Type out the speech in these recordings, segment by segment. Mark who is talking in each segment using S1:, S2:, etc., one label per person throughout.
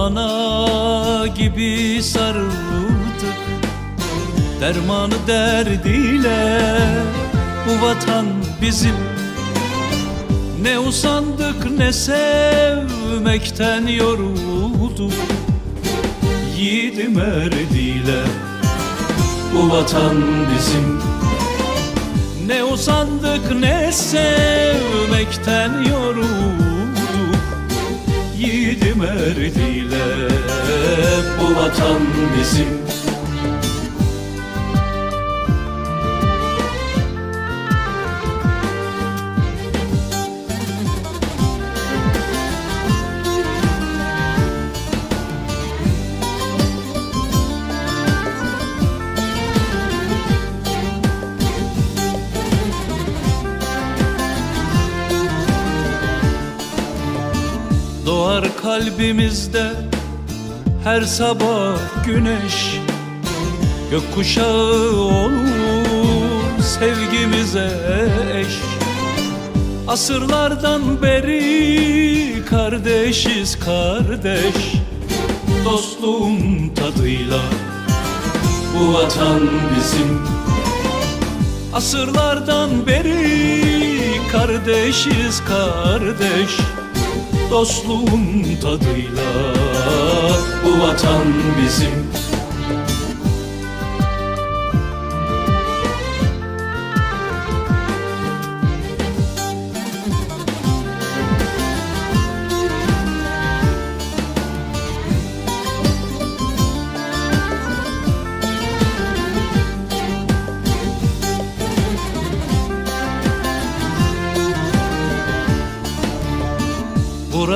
S1: Ana gibi sarıldık Dermanı derdiyle bu vatan bizim. Ne usandık ne sevmekten yorulduk Yiğidim erdiyle bu vatan bizim. Ne usandık ne sevmekten yorulduk Yiğidim erdiyle bu vatan bizim Doğar kalbimizde her sabah güneş. Gökkuşağı olur sevgimize eş. Asırlardan beri kardeşiz kardeş. Dostluğun tadıyla bu vatan bizim. Asırlardan beri kardeşiz kardeş Dostluğun tadıyla. Bu vatan bizim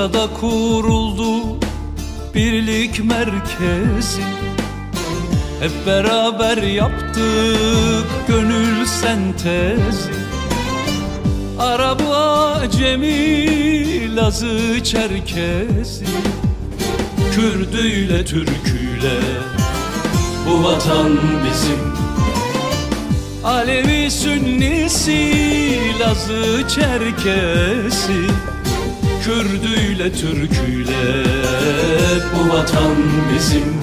S1: Burada kuruldu birlik merkezi. Hep beraber yaptık gönül sentezi. Arabı acemi, Lazı Çerkezi. Kürdüyle Türküyle bu vatan bizim. Alevi Sünnisi, Lazı Çerkesi Kürdüyle Türküyle bu vatan bizim.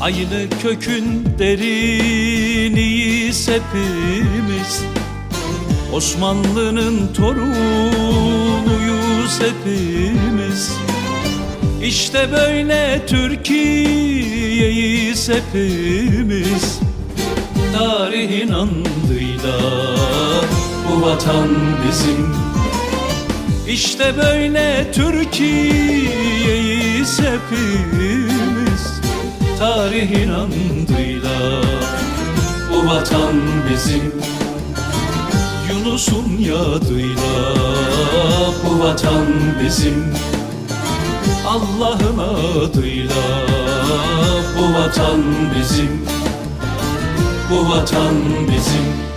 S1: Aynı kökün deriniyiz hepimiz Osmanlı'nın torunuyuz hepimiz. İşte böyle Türkiye'yiz hepimiz Tarihin andıyla bu vatan bizim işte böyle Türkiye'yiz hepimiz Tarihin andıyla. Bu vatan bizim Yunus'un yadıyla. Bu vatan bizim Allah'ın adıyla. Bu vatan bizim Bu vatan bizim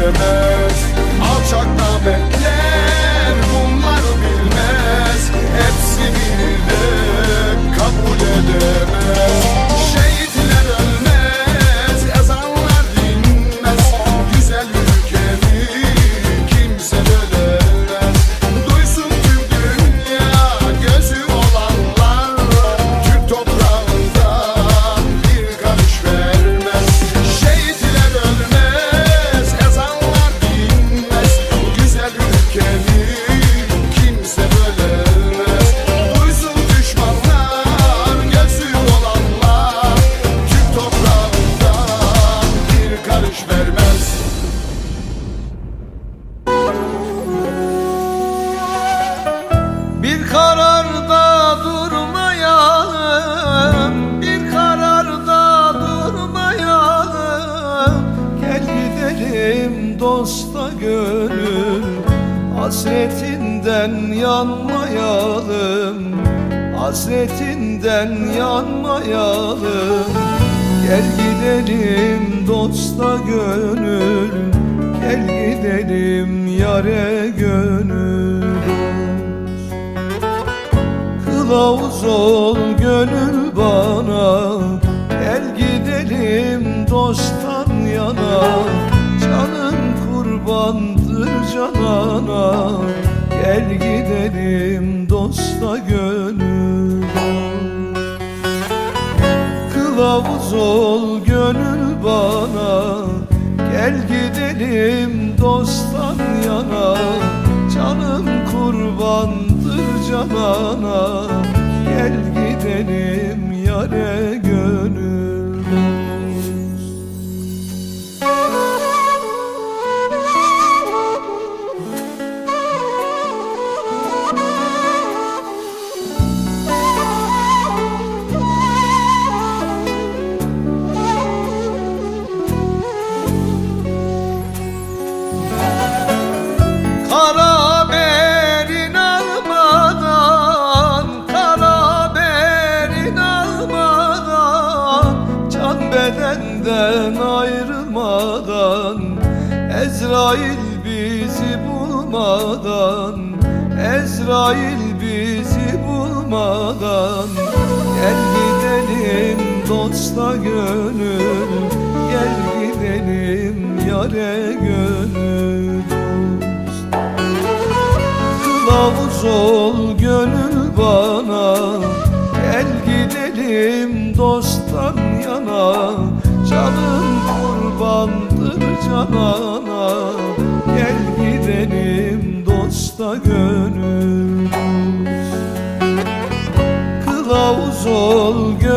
S2: Amen. Hasretinden yanmayalım. Hasretinden yanmayalım. Gel gidelim dosta gönül. Gel gidelim yare gönül. Kılavuz ol gönül bana. Gel gidelim dosttan yana. Canım kurban canana Gel gidelim dosta gönül. Kılavuz ol gönül bana Gel gidelim dosttan yana. Canım kurbandır canana Gel gidelim yare Azrail bizi bulmadan Gel gidelim dosta gönül Gel gidelim yare gönül. Kılavuz ol gönül bana Gel gidelim dosttan yana Canım kurbandır canana. Gel gidelim dosta gönül. sol gö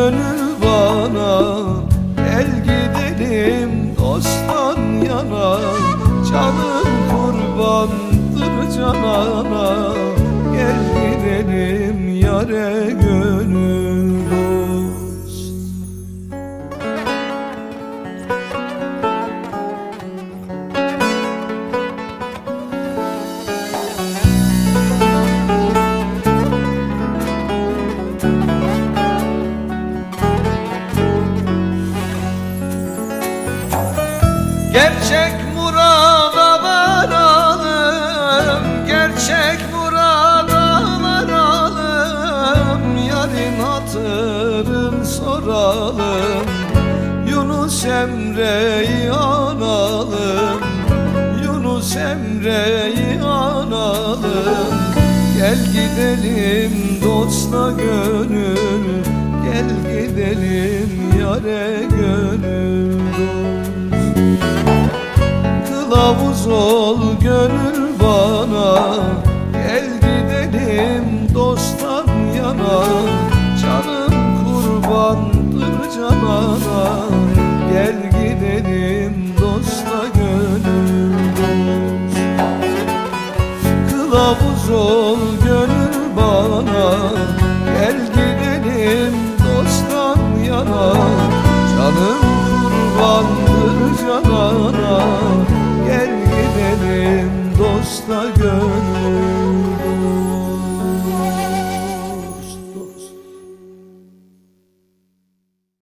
S2: gidelim dosta gönül Gel gidelim yare gönül dost. Kılavuz ol gönül bana Gel gidelim dosttan yana. Canım kurbandır canana Gel gidelim dosta gönül dost. Kılavuz ol bana. Gel gidelim dosttan yana. Canım kurban